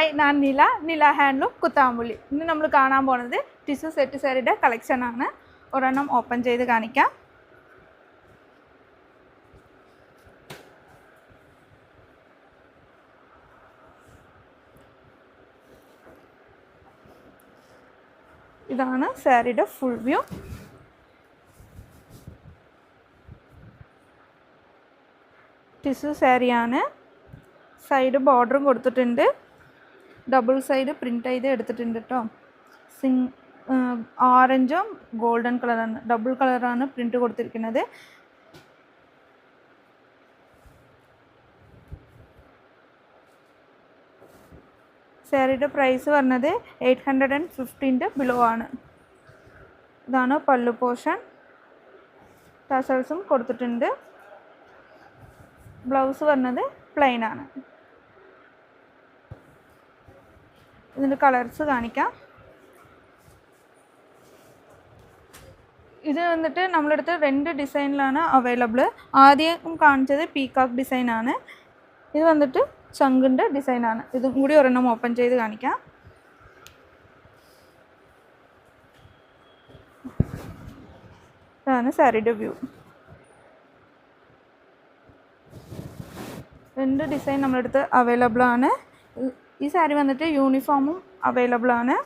Hi ഞാൻ നില. നില ഹാൻഡ്ലൂം കുത്താമ്പുള്ളി. ഇന്ന് നമ്മൾ കാണാൻ പോണത് ടിഷ്യൂ സെറ്റ് സാരിയുടെ കളക്ഷൻ ആണ്. ഒരെണ്ണം ഓപ്പൺ ചെയ്ത് കാണിക്കാം. ഇതാണ് സാരിയുടെ ഫുൾ വ്യൂ ടിഷ്യൂ സാരിയാണ്. സൈഡ് ബോർഡറും കൊടുത്തിട്ടുണ്ട്. ഡബിൾ സൈഡ് പ്രിന്റ് ചെയ്ത് എടുത്തിട്ടുണ്ട് കേട്ടോ സിങ് ഓറഞ്ചും ഗോൾഡൻ കളറാണ് ഡബിൾ കളറാണ് പ്രിന്റ് കൊടുത്തിരിക്കുന്നത്. സാരിയുടെ പ്രൈസ് പറഞ്ഞത് എയ്റ്റ് ഹൺഡ്രഡ് ആൻഡ് ഫിഫ്റ്റീന്റെ ബിലോ ആണ്. ഇതാണ് പല്ലു പോഷൻ ടസൽസും കൊടുത്തിട്ടുണ്ട്. ബ്ലൗസ് പറഞ്ഞത് പ്ലെയിൻ ആണ്. ഇതിന്റെ കളേഴ്സ് കാണിക്കാം. ഇത് വന്നിട്ട് നമ്മളടുത്ത് രണ്ട് ഡിസൈനിലാണ് അവൈലബിൾ ആദ്യം കാണിച്ചത് പീകാക്ക് ഡിസൈനാണ്. ഇത് വന്നിട്ട് ചങ്കിന്റെ ഡിസൈനാണ്. ഇതും കൂടി ഒരെണ്ണം ഓപ്പൺ ചെയ്ത് കാണിക്കാം. ഇതാണ് സാരിയുടെ വ്യൂ. രണ്ട് ഡിസൈൻ നമ്മളെടുത്ത് അവൈലബിൾ ആണ് ഈ- സാരി വന്നിട്ട് യൂണിഫോമും അവൈലബിൾ ആണ്.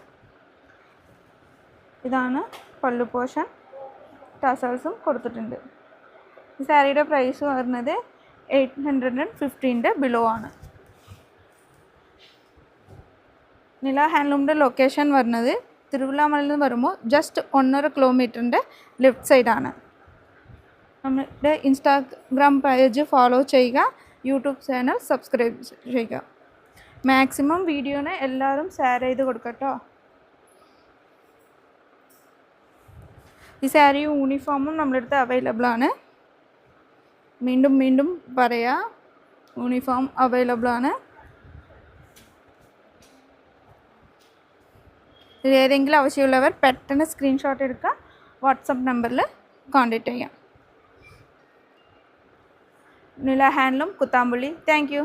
ഇതാണ് പല്ലു പോഷൻ. ടസൽസും കൊടുത്തിട്ടുണ്ട്. ഈ സാരിയുടെ പ്രൈസ് വരുന്നത് എയ്റ്റ് ഹൺഡ്രഡ് ആൻഡ് ഫിഫ്റ്റീന്റെ ബിലോ ആണ്. നില ഹാൻഡ്ലൂമിന്റെ ലൊക്കേഷൻ വരുന്നത് തിരുവല്ലാമലയിൽ നിന്ന് വരുമ്പോൾ ജസ്റ്റ് ഒന്നര കിലോമീറ്ററിന്റെ ലെഫ്റ്റ് സൈഡാണ് നമ്മുടെ ഇൻസ്റ്റാഗ്രാം പേജ് ഫോളോ ചെയ്യുക യൂട്യൂബ് ചാനൽ സബ്സ്ക്രൈബ് ചെയ്യുക. മാക്സിമം വീഡിയോനെ എല്ലാവരും ഷെയർ ചെയ്ത് കൊടുക്കട്ടോ. ഈ സാരി യൂണിഫോമും നമ്മുടെ അടുത്ത് അവൈലബിൾ ആണ്. വീണ്ടും വീണ്ടും പറയാം യൂണിഫോം അവൈലബിൾ ആണ്. ഇത് ഏതെങ്കിലും ആവശ്യമുള്ളവർ പെട്ടെന്ന് സ്ക്രീൻഷോട്ട് എടുക്കുക വാട്സപ്പ് നമ്പറിൽ കോൺടാക്റ്റ് ചെയ്യാം. നില ഹാൻഡ്ലും കുത്താമ്പുള്ളി. താങ്ക്